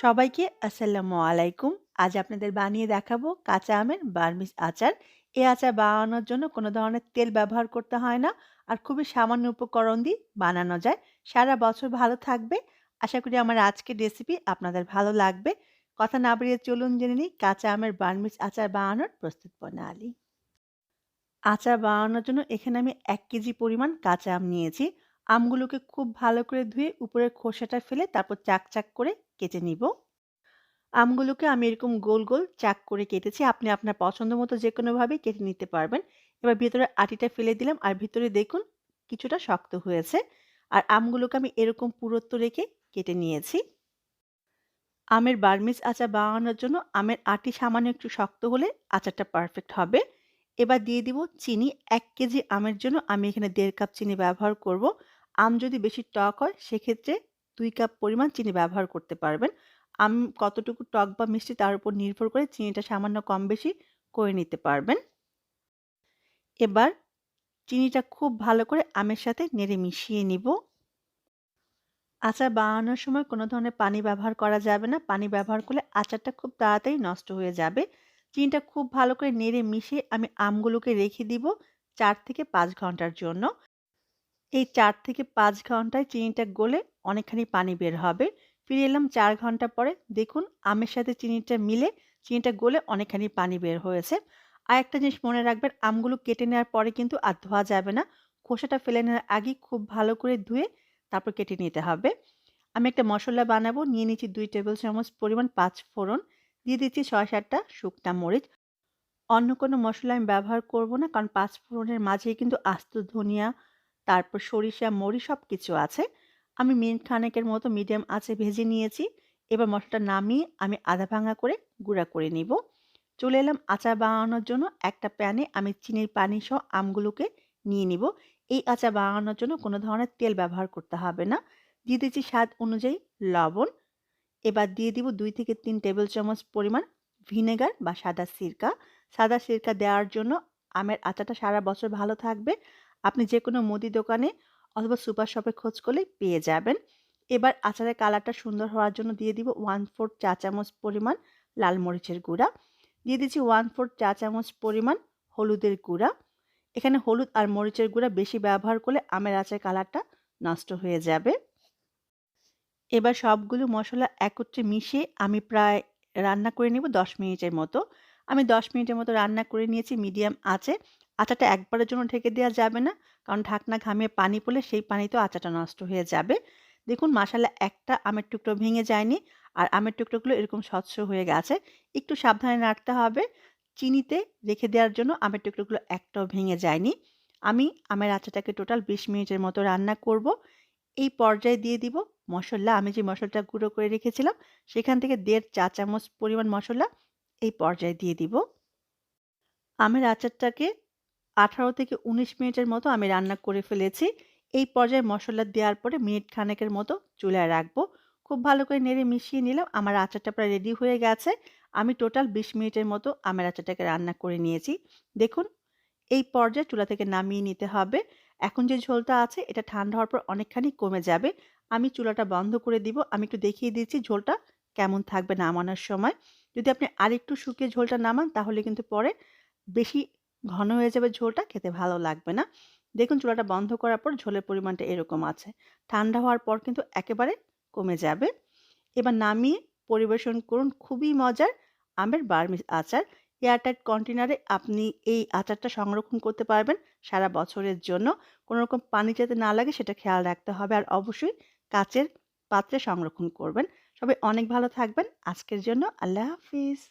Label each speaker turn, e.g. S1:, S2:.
S1: সবাইকে আসসালামু আলাইকুম। আজ আপনাদের বানিয়ে দেখাবো কাঁচা আমের বার্মিজ আচার। এই আচার বানানোর জন্য কোনো ধরনের তেল ব্যবহার করতে হয় না। আর খুবই সামান্য উপকরণ দিয়ে বানানো যায়। সারা বছর ভালো থাকবে। আশা করি আমার আজকের রেসিপি আপনাদের ভালো লাগবে। কথা না বাড়িয়ে চলুন জেনে নিই কাঁচা আমের বার্মিজ আচার বানানোর প্রস্তুত প্রণালী। আচার বানানোর জন্য এখানে আমি এক কেজি পরিমাণ কাঁচা আম নিয়েছি। আমগুলোকে খুব ভালো করে ধুয়ে উপরের খোসাটা ফেলে তারপর চাক, চাক করে কেটে নিব। আমগুলোকে আমি এরকম গোল, গোল চাক করে কেটেছি। আপনি আপনার পছন্দ মতো যে কোনোভাবেই কেটে নিতে পারবেন। এবার ভেতরের আটিটা ফেলে দিলাম আর ভিতরে দেখুন কিছুটা শক্ত হয়েছে। আর আমগুলোকে আমি এরকম পুরুত্ব রেখে কেটে নিয়েছি। আমের বার্মিজ আচার বানানোর জন্য আমের আটি সামান্য একটু শক্ত হলে আচারটা পারফেক্ট হবে। এবার দিয়ে দিব চিনি। এক কেজি আমের জন্য আমি এখানে দেড় কাপ চিনি ব্যবহার করব। আম যদি বেশি টক হয় সেক্ষেত্রে ২ কাপ পরিমাণ চিনি ব্যবহার করতে পারবেন। আম, কতটুকু টক বা মিষ্টি তার উপর নির্ভর করে চিনিটা সামান্য কম বেশি করে নিতে পারবেন। এবার চিনিটা খুব ভালো করে আমের সাথে নেড়ে মিশিয়ে নিব। আচার বানানোর সময় কোনো ধরনের পানি ব্যবহার করা যাবে না। পানি ব্যবহার করলে আচারটা খুব তাড়াতাড়ি নষ্ট হয়ে যাবে। চিনিটা খুব ভালো করে নেড়ে মিশিয়ে আমি আমগুলোকে রেখে দিব চার থেকে পাঁচ ঘণ্টার জন্য। এই চার থেকে পাঁচ ঘন্টায় চিনিটা গলে অনেকখানি পানি বের হবে। ফিরে এলাম চার ঘণ্টা পরে। দেখুন আমের সাথে চিনিটা মিলে চিনিটা গলে অনেকখানি পানি বের হয়েছে। আর একটা জিনিস মনে রাখবেন আমগুলো কেটে নেওয়ার পরে কিন্তু আর ধোয়া যাবে না। খোসাটা ফেলে নেওয়ার আগেই খুব ভালো করে ধুয়ে তারপর কেটে নিতে হবে। আমি একটা মশলা বানাবো। নিয়ে নিচ্ছি দুই টেবিল চামচ পরিমাণ পাঁচ ফোড়ন। দিয়ে দিচ্ছি ৬-৭ টা শুকনা মরিচ। অন্য কোনো মশলা আমি ব্যবহার করব না কারণ পাঁচ ফোড়নের মাঝেই কিন্তু আস্ত ধনিয়া, তারপর সরিষা, মরি সব কিছু আছে। আমি মিনিট খানেকের মতো মিডিয়াম আঁচে ভেজে নিয়েছি। এবার মশলাটা নামিয়ে আমি আধা ভাঙা করে গুঁড়া করে নিব। চলে এলাম আচার বানানোর জন্য একটা প্যানে আমি চিনির পানি সহ আমগুলোকে নিয়ে নিব। এই আচার বানানোর জন্য কোনো ধরনের তেল ব্যবহার করতে হবে না। দিয়ে দিচ্ছি স্বাদ অনুযায়ী লবণ। এবার দিয়ে দিব দুই থেকে তিন টেবিল চামচ পরিমাণ ভিনেগার বা সাদা সিরকা। সাদা সিরকা দেওয়ার জন্য আমের আচারটা সারা বছর ভালো থাকবে। আপনি যে কোনো মুদি দোকানে অথবা সুপার শপে খোঁজ করলেই পেয়ে যাবেন। এবার আচারের কালারটা সুন্দর হওয়ার জন্য দিয়ে দিব 1/4 চা চামচ পরিমাণ লাল মরিচের গুঁড়া। দিয়ে দিচ্ছি 1/4 চা চামচ পরিমাণ হলুদের গুঁড়া। এখানে হলুদ আর মরিচের গুঁড়া বেশি ব্যবহার করলে আমের আচারের কালারটা নষ্ট হয়ে যাবে। এবার সবগুলো মশলা একত্রে মিশিয়ে আমি প্রায় রান্না করে নেব ১০ মিনিটের মতো। আমি ১০ মিনিটের মতো রান্না করে নিয়েছি, মিডিয়াম আঁচে। আচাটা একবারের জন্য ঢেকে দেওয়া যাবে না। কারণ ঢাকনা ঘামিয়ে পানি পড়লে সেই পানিতেও আচাটা নষ্ট হয়ে যাবে। দেখুন মাশাআল্লাহ একটা আমের টুকরো ভেঙে যায়নি। আর আমের টুকরোগুলো এরকম স্বচ্ছ হয়ে গেছে। একটু সাবধানে নাড়তে হবে। চিনিতে রেখে দেওয়ার জন্য আমের টুকরোগুলো একটাও ভেঙে যায়নি। আমি আমের আচাটাকে টোটাল ২০ মিনিটের মতো রান্না করব। এই পর্যায়ে দিয়ে দিব মশলা আমি যে মশলাটা গুঁড়ো করে রেখেছিলাম, সেখান থেকে দেড় চা চামচ পরিমাণ মসলা এই পর্যায়ে দিয়ে দিব। আমের আচারটাকে ১৮ থেকে ১৯ মিনিটের মতো আমি রান্না করে ফেলেছি। এই পর্যায়ে মশলা দেওয়ার পরে মিনিট খানেকের মতো চুলায় রাখব। খুব ভালো করে নেড়ে মিশিয়ে নিলাম। আমার আচারটা প্রায় রেডি হয়ে গেছে। আমি টোটাল ২০ মিনিটের মতো আমের আচারটাকে রান্না করে নিয়েছি। দেখুন, এই পর্যায়ে চুলা থেকে নামিয়ে নিতে হবে। এখন যে ঝোলটা আছে, এটা ঠান্ডা হওয়ার পর অনেকখানি কমে যাবে। আমি চুলাটা বন্ধ করে দিব। আমি একটু দেখিয়ে দিচ্ছি ঝোলটা কেমন থাকবে নামানোর সময়। যদি আপনি আরেকটু শুকিয়ে ঝোলটা নামান, তাহলে কিন্তু পরে বেশি ঘন হয়ে যাবে ঝোলটা, খেতে ভালো লাগবে না। দেখুন চুলাটা বন্ধ করার পর ঝোলের পরিমাণটা এরকম আছে। ঠান্ডা হওয়ার পর কিন্তু একেবারে কমে যাবে। এবার নামিয়ে পরিবেশন করুন খুবই মজার আমের বার্মিজ আচার। এয়ারটাইট কন্টেনারে আপনি এই আচারটা সংরক্ষণ করতে পারবেন সারা বছরের জন্য। কোনো রকম পানি যাতে না লাগে সেটা খেয়াল রাখতে হবে। আর অবশ্যই কাচের পাত্রে সংরক্ষণ করবেন। সবাই অনেক ভালো থাকবেন। আজকের জন্য আল্লাহ হাফিজ।